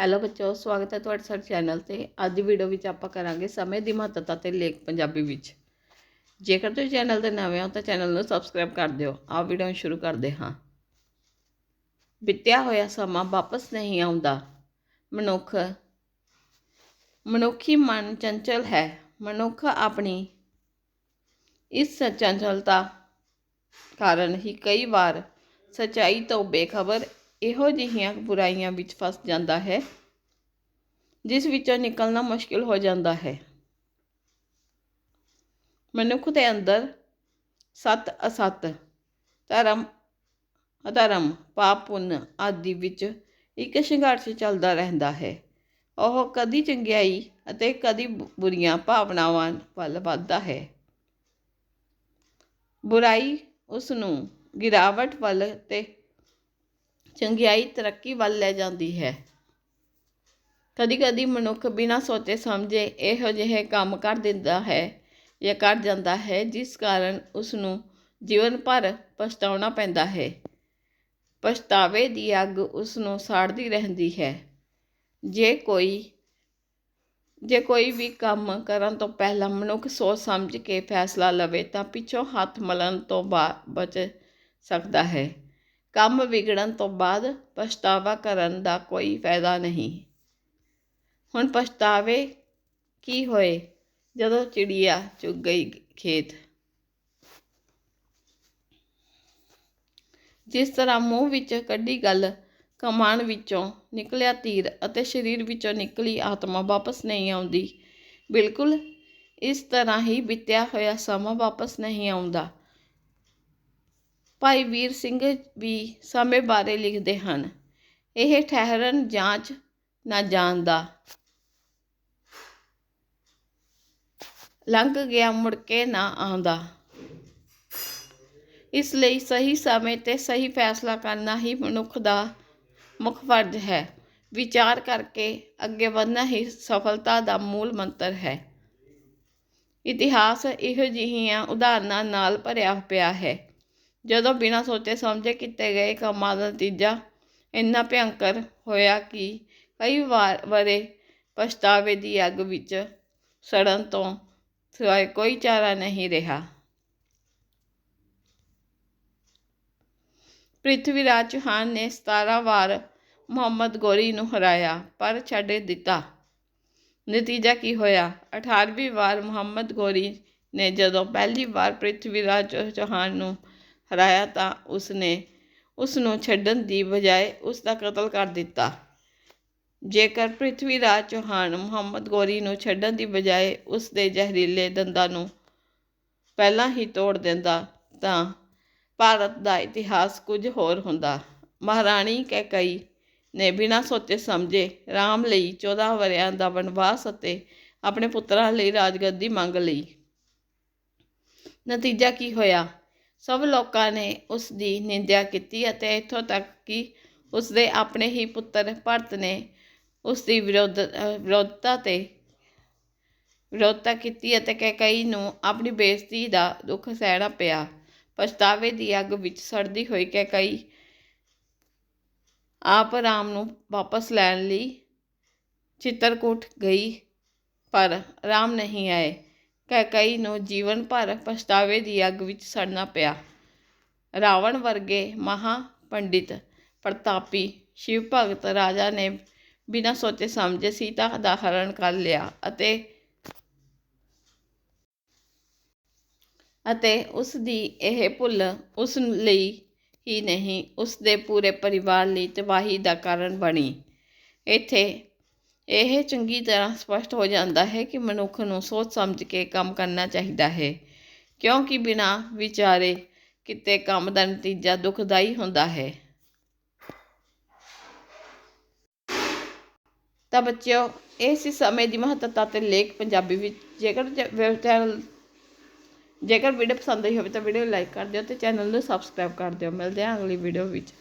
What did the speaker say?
Hello ਬੱਚੋ, ਸਵਾਗਤ ਹੈ ਤੁਹਾਡੇ ਸਾਡੇ ਚੈਨਲ ਤੇ। ਅੱਜ ਦੀ ਵੀਡੀਓ ਵਿੱਚ ਆਪਾਂ ਕਰਾਂਗੇ ਸਮੇਂ ਦੀ ਮਹੱਤਤਾ ਤੇ ਲੇਖ ਪੰਜਾਬੀ ਵਿੱਚ। ਜੇਕਰ ਤੁਸੀਂ ਚੈਨਲ ਤੇ ਨਵੇਂ ਹੋ ਤਾਂ ਚੈਨਲ ਨੂੰ ਸਬਸਕ੍ਰਾਈਬ ਕਰ ਦਿਓ। ਆਓ ਵੀਡੀਓ ਨੂੰ ਸ਼ੁਰੂ ਕਰਦੇ ਹਾਂ। ਬਿੱਤਿਆ ਹੋਇਆ ਸਮਾਂ ਵਾਪਸ ਨਹੀਂ ਆਉਂਦਾ। ਮਨੁੱਖ, ਮਨੁੱਖੀ ਮਨ ਚੰਚਲ ਹੈ। ਮਨੁੱਖ ਆਪਣੀ ਇਸ ਚੰਚਲਤਾ ਕਾਰਨ ਹੀ ਕਈ ਵਾਰ ਸਚਾਈ ਤੋਂ ਬੇਖਬਰ ਇਹੋ ਜਿਹੀਆਂ ਬੁਰਾਈਆਂ ਵਿੱਚ ਫਸ ਜਾਂਦਾ ਹੈ, ਜਿਸ ਵਿੱਚੋਂ ਨਿਕਲਣਾ ਮੁਸ਼ਕਿਲ ਹੋ ਜਾਂਦਾ ਹੈ। ਮਨੁੱਖ ਦੇ ਅੰਦਰ ਸਤ ਅਸਤ, ਧਰਮ, ਅਧਰਮ, ਪਾਪ, ਪੁੰਨ ਆਦਿ ਵਿੱਚ ਇੱਕ ਸੰਘਰਸ਼ ਚੱਲਦਾ ਰਹਿੰਦਾ ਹੈ। ਉਹ ਕਦੀ ਚੰਗਿਆਈ ਅਤੇ ਕਦੀ ਬੁਰੀਆਂ ਭਾਵਨਾਵਾਂ ਵੱਲ ਵੱਧਦਾ ਹੈ। ਬੁਰਾਈ ਉਸ ਨੂੰ ਗਿਰਾਵਟ ਵੱਲ ਤੇ ਚੰਗਿਆਈ ਤਰੱਕੀ ਵੱਲ ਲੈ ਜਾਂਦੀ ਹੈ। ਕਦੀ-ਕਦੀ ਮਨੁੱਖ ਬਿਨਾਂ ਸੋਚੇ ਸਮਝੇ ਇਹੋ ਜਿਹੇ ਕੰਮ ਕਰ ਦਿੰਦਾ ਹੈ ਜਾਂ ਕਰ ਜਾਂਦਾ ਹੈ, ਜਿਸ ਕਾਰਨ ਉਸ ਨੂੰ ਜੀਵਨ ਭਰ ਪਛਤਾਉਣਾ ਪੈਂਦਾ ਹੈ। ਪਛਤਾਵੇ ਦੀ ਅੱਗ ਉਸ ਨੂੰ ਸਾੜਦੀ ਰਹਿੰਦੀ ਹੈ। ਜੇ ਕੋਈ ਜੇ ਕੋਈ ਵੀ ਕੰਮ ਕਰਨ ਤੋਂ ਪਹਿਲਾਂ ਮਨੁੱਖ ਸੋਚ ਸਮਝ ਕੇ ਫੈਸਲਾ ਲਵੇ ਤਾਂ ਪਿੱਛੋਂ ਹੱਥ ਮਲਣ ਤੋਂ ਬਾ- ਬਚ ਸਕਦਾ ਹੈ। ਕੰਮ ਵਿਗੜਨ ਤੋਂ ਬਾਅਦ ਪਛਤਾਵਾ ਕਰਨ ਦਾ ਕੋਈ ਫਾਇਦਾ ਨਹੀਂ। ਹੁਣ ਪਛਤਾਵੇ ਕੀ ਹੋਏ ਜਦੋਂ ਚਿੜੀਆ ਚੁੱਗ ਗਈ ਖੇਤ? ਜਿਸ ਤਰ੍ਹਾਂ ਮੂੰਹ ਵਿੱਚ ਕੱਢੀ ਗੱਲ ਕਮਾਨ ਵਿੱਚੋਂ ਨਿਕਲਿਆ ਤੀਰ ਅਤੇ ਸਰੀਰ ਵਿੱਚੋਂ ਨਿਕਲੀ ਆਤਮਾ ਵਾਪਸ ਨਹੀਂ ਆਉਂਦੀ, ਬਿਲਕੁਲ ਇਸ ਤਰ੍ਹਾਂ ਹੀ ਬਿਤਿਆ ਹੋਇਆ ਸਮਾਂ ਵਾਪਸ ਨਹੀਂ ਆਉਂਦਾ। ਭਾਈ ਵੀਰ ਸਿੰਘ ਵੀ ਸਮੇਂ ਬਾਰੇ ਲਿਖਦੇ ਹਨ। ਇਹ ਠਹਿਰਨ ਜਾਂਚ ਨਾ ਜਾਣਦਾ। ਲੰਘ ਗਿਆ ਮੁੜ ਕੇ ਨਾ ਆਉਂਦਾ। ਇਸ ਲਈ ਸਹੀ ਸਮੇਂ ਤੇ ਸਹੀ ਫੈਸਲਾ ਕਰਨਾ ਹੀ ਮਨੁੱਖ ਦਾ ਮੁੱਖ ਫਰਜ਼ ਹੈ। ਵਿਚਾਰ ਕਰਕੇ ਅੱਗੇ ਵਧਣਾ ਹੀ ਸਫਲਤਾ ਦਾ ਮੂਲ ਮੰਤਰ ਹੈ। ਇਤਿਹਾਸ ਇਹੋ ਜਿਹੀਆਂ ਉਦਾਹਰਨਾਂ ਨਾਲ ਭਰਿਆ ਪਿਆ ਹੈ। ਜਦੋਂ ਬਿਨਾਂ ਸੋਚੇ ਸਮਝੇ ਕੀਤੇ ਗਏ ਕੰਮਾਂ ਦਾ ਨਤੀਜਾ ਇੰਨਾ ਭਿਅੰਕਰ ਹੋਇਆ ਕਿ ਕਈ ਵਾਰ ਵਰ੍ਹੇ ਪਛਤਾਵੇ ਦੀ ਅੱਗ ਵਿੱਚ ਸੜਨ ਤੋਂ ਸਿਵਾਏ ਕੋਈ ਚਾਰਾ ਨਹੀਂ ਰਿਹਾ। ਪ੍ਰਿਥਵੀ ਰਾਜ ਚੌਹਾਨ ਨੇ 17 ਵਾਰ ਮੁਹੰਮਦ ਗੋਰੀ ਨੂੰ ਹਰਾਇਆ, ਪਰ ਛੱਡ ਦਿੱਤਾ। ਨਤੀਜਾ ਕੀ ਹੋਇਆ? 18ਵੀਂ ਵਾਰ ਮੁਹੰਮਦ ਗੋਰੀ ਨੇ ਜਦੋਂ ਪਹਿਲੀ ਵਾਰ ਪ੍ਰਿਥਵੀ ਰਾਜ ਚੌਹਾਨ ਨੂੰ ਹਰਾਇਆ ਤਾਂ ਉਸਨੇ ਉਸ ਨੂੰ ਛੱਡਣ ਦੀ ਬਜਾਏ ਉਸ ਦਾ ਕਤਲ ਕਰ ਦਿੱਤਾ। ਜੇਕਰ ਪ੍ਰਿਥਵੀ ਰਾਜ ਚੌਹਾਨ ਮੁਹੰਮਦ ਗੋਰੀ ਨੂੰ ਛੱਡਣ ਦੀ ਬਜਾਏ ਉਸ ਦੇ ਜ਼ਹਿਰੀਲੇ ਦੰਦਾਂ ਨੂੰ ਪਹਿਲਾਂ ਹੀ ਤੋੜ ਦਿੰਦਾ ਤਾਂ ਭਾਰਤ ਦਾ ਇਤਿਹਾਸ ਕੁਝ ਹੋਰ ਹੁੰਦਾ। ਮਹਾਰਾਣੀ ਕੈਕਈ ਨੇ ਬਿਨਾਂ ਸੋਚੇ ਸਮਝੇ ਰਾਮ ਲਈ 14 ਵਰਿਆਂ ਦਾ ਵਨਵਾਸ ਅਤੇ ਆਪਣੇ ਪੁੱਤਰਾਂ ਲਈ ਰਾਜਗੱਦੀ ਮੰਗ ਲਈ। ਨਤੀਜਾ ਕੀ ਹੋਇਆ? ਸਭ ਲੋਕਾਂ ਨੇ ਉਸ ਦੀ ਨਿੰਦਿਆ ਕੀਤੀ ਅਤੇ ਇੱਥੋਂ ਤੱਕ ਕਿ ਉਸ ਦੇ ਆਪਣੇ ਹੀ ਪੁੱਤਰ ਭਰਤ ਨੇ ਉਸ ਦੀ ਵਿਰੋਧ ਵਿਰੋਧਤਾ ਤੇ ਵਿਰੋਧਤਾ ਕੀਤੀ ਅਤੇ ਕੈਕਈ ਨੂੰ ਆਪਣੀ ਬੇਇੱਜ਼ਤੀ ਦਾ ਦੁੱਖ ਸਹਿਣਾ ਪਿਆ। ਪਛਤਾਵੇ ਦੀ ਅੱਗ ਵਿੱਚ ਸੜਦੀ ਹੋਈ ਕੈਕਈ ਆਪ ਰਾਮ ਨੂੰ ਵਾਪਸ ਲੈਣ ਲਈ ਚਿੱਤਰਕੂਟ ਗਈ, ਪਰ ਰਾਮ ਨਹੀਂ ਆਏ। ਕੈਕਈ ਨੂੰ ਜੀਵਨ ਭਰ ਪਛਤਾਵੇ ਦੀ ਅੱਗ ਵਿੱਚ ਸੜਨਾ ਪਿਆ। ਰਾਵਣ ਵਰਗੇ ਮਹਾ ਪੰਡਿਤ ਪ੍ਰਤਾਪੀ ਸ਼ਿਵ ਭਗਤ ਰਾਜਾ ਨੇ ਬਿਨਾਂ ਸੋਚੇ ਸਮਝੇ ਸੀਤਾ ਦਾ ਹਰਨ ਕਰ ਲਿਆ ਅਤੇ ਅਤੇ ਉਸ ਦੀ ਇਹ ਭੁੱਲ ਉਸ ਲਈ ਹੀ ਨਹੀਂ, ਉਸ ਦੇ ਪੂਰੇ ਪਰਿਵਾਰ ਲਈ ਤਬਾਹੀ ਦਾ ਕਾਰਨ ਬਣੀ। ਇੱਥੇ ਇਹ ਚੰਗੀ ਤਰ੍ਹਾਂ ਸਪਸ਼ਟ ਹੋ ਜਾਂਦਾ ਹੈ ਕਿ ਮਨੁੱਖ ਨੂੰ ਸੋਚ ਸਮਝ ਕੇ ਕੰਮ ਕਰਨਾ ਚਾਹੀਦਾ ਹੈ, ਕਿਉਂਕਿ ਬਿਨਾਂ ਵਿਚਾਰੇ ਕਿਤੇ ਕੰਮ ਦਾ ਨਤੀਜਾ ਦੁਖਦਾਈ ਹੁੰਦਾ ਹੈ। ਤਾਂ ਬੱਚਿਓ ਇਹ ਸੀ ਸਮੇਂ ਦੀ ਮਹੱਤਤਾ ਤੇ ਲੇਖ ਪੰਜਾਬੀ ਵਿੱਚ ਜੇਕਰ ਚੈਨਲ ਜੇਕਰ ਵੀਡੀਓ ਪਸੰਦ ਆਈ ਹੋਵੇ ਤਾਂ ਵੀਡੀਓ ਲਾਈਕ ਕਰ ਦਿਓ ਤੇ ਚੈਨਲ ਨੂੰ ਸਬਸਕ੍ਰਾਈਬ ਕਰ ਦਿਓ। ਮਿਲਦੇ ਹਾਂ ਅਗਲੀ ਵੀਡੀਓ ਵਿੱਚ।